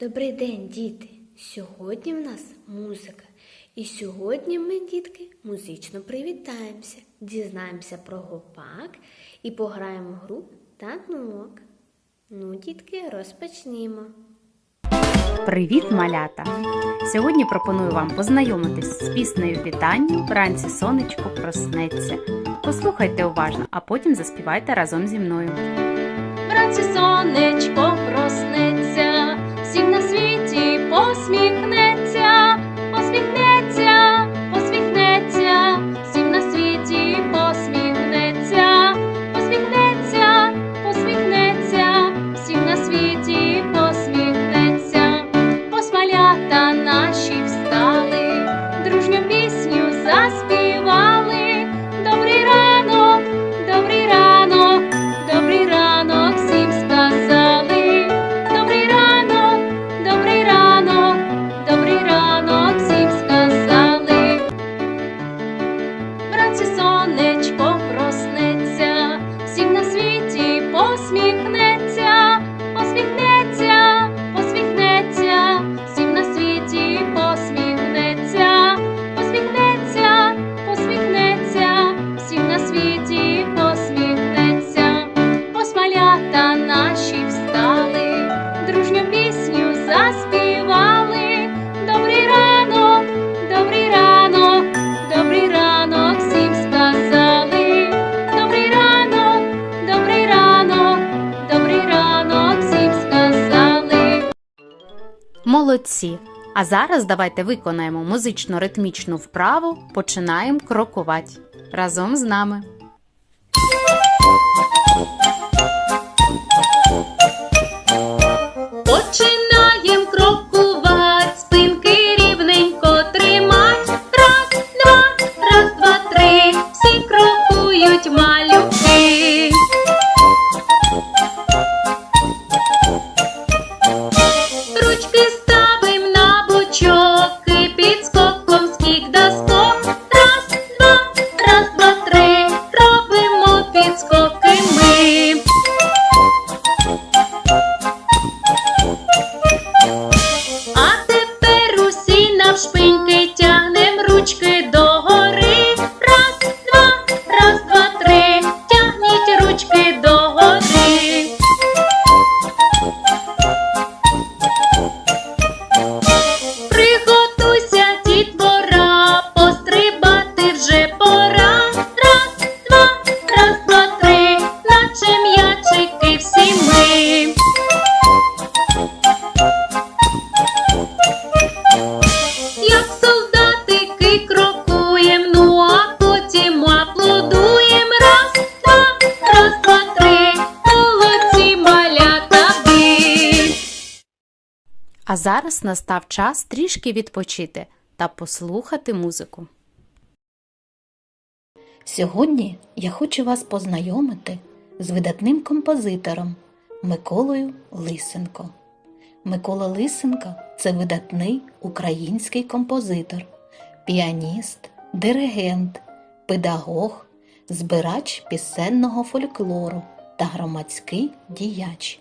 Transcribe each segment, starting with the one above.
Добрий день, діти! Сьогодні в нас музика. І сьогодні ми, дітки, музично привітаємося, дізнаємося про гопак і пограємо в гру танок. Ну, дітки, розпочнімо. Привіт, малята! Сьогодні пропоную вам познайомитись з піснею вітання Вранці сонечко проснеться. Послухайте уважно, а потім заспівайте разом зі мною. Вранці сонечко Молодці! А зараз давайте виконаємо музично-ритмічну вправу, починаємо крокувати разом з нами. Починаєм А зараз настав час трішки відпочити та послухати музику. Сьогодні я хочу вас познайомити з видатним композитором Миколою Лисенко. Микола Лисенко це видатний український композитор, піаніст, диригент, педагог, збирач пісенного фольклору та громадський діяч.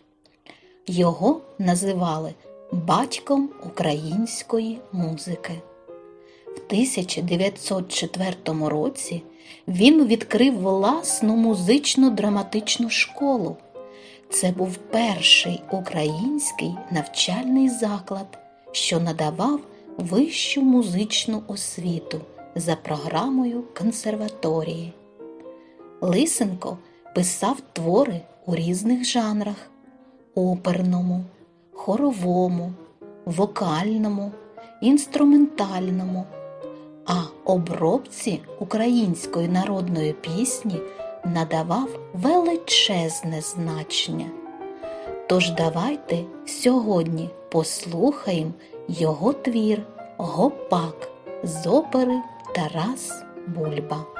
Його називали батьком української музики. В 1904 році він відкрив власну музично драматичну школу. Це був перший український навчальний заклад, що надавав вищу музичну освіту за програмою консерваторії. Лисенко писав твори у різних жанрах оперному, хоровому, вокальному, інструментальному, а обробці української народної пісні надавав величезне значення. Тож давайте сьогодні послухаємо його твір Гопак з опери Тарас Бульба.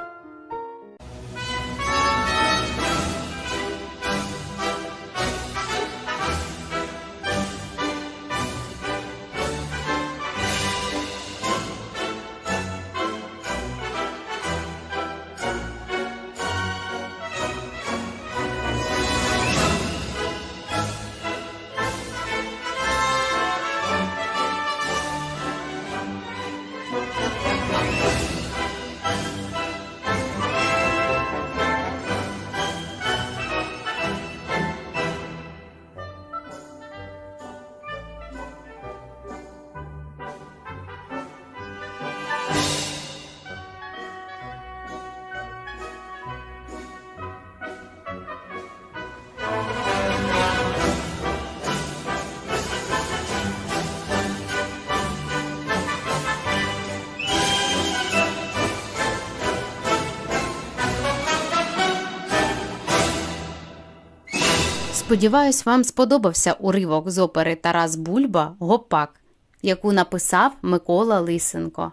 Сподіваюсь, вам сподобався уривок з опери Тарас Бульба Гопак, яку написав Микола Лисенко.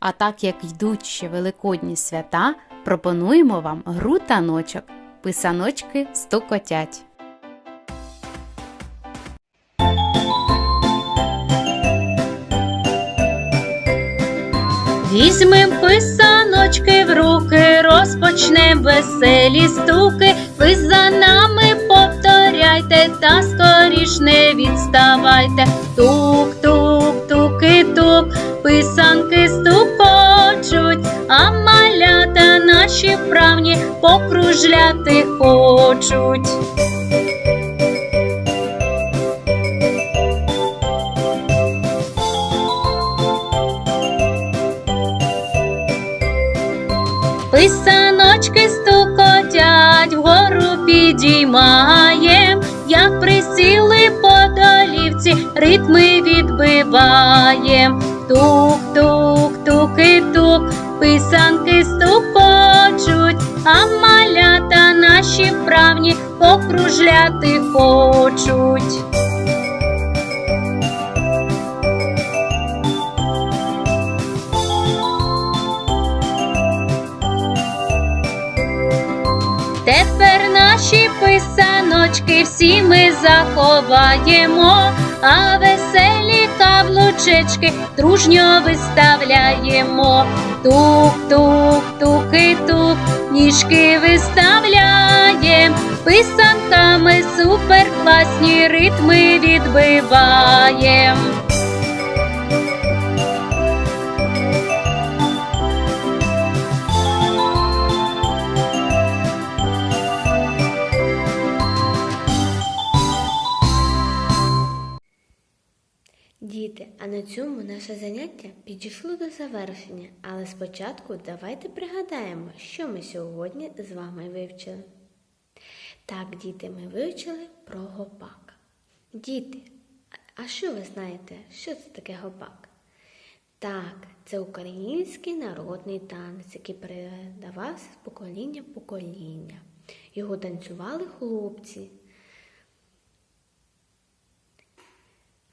А так як йдуть ще великодні свята, пропонуємо вам гру таночок. Писаночки стукотять. Візьмем писаночки в руки, розпочнем веселі стуки. Ви за нами повторяйте та скоріш не відставайте. Тук, тук, туки, тук, писанки стукочуть, а малята наші вправні покружляти хочуть. Писаночки стукотять, вгору підіймаєм, ритми відбиваєм. Тук, тук, туки, тук, писанки стукочуть, а малята наші вправні покружляти хочуть. Тепер наші писаночки всі ми заховаємо, а веселі каблучечки дружньо виставляємо. Тук, тук, туки, тук, ніжки виставляєм, писанками суперкласні ритми відбиваєм. Цьому наше заняття підійшло до завершення, але спочатку давайте пригадаємо, що ми сьогодні з вами вивчили. Так, діти, ми вивчили про гопак. Діти, а що ви знаєте, що це таке гопак? Так, це український народний танець, який передавався з покоління в покоління. Його танцювали хлопці.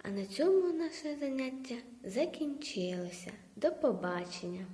А на цьому наше заняття закінчилося. До побачення!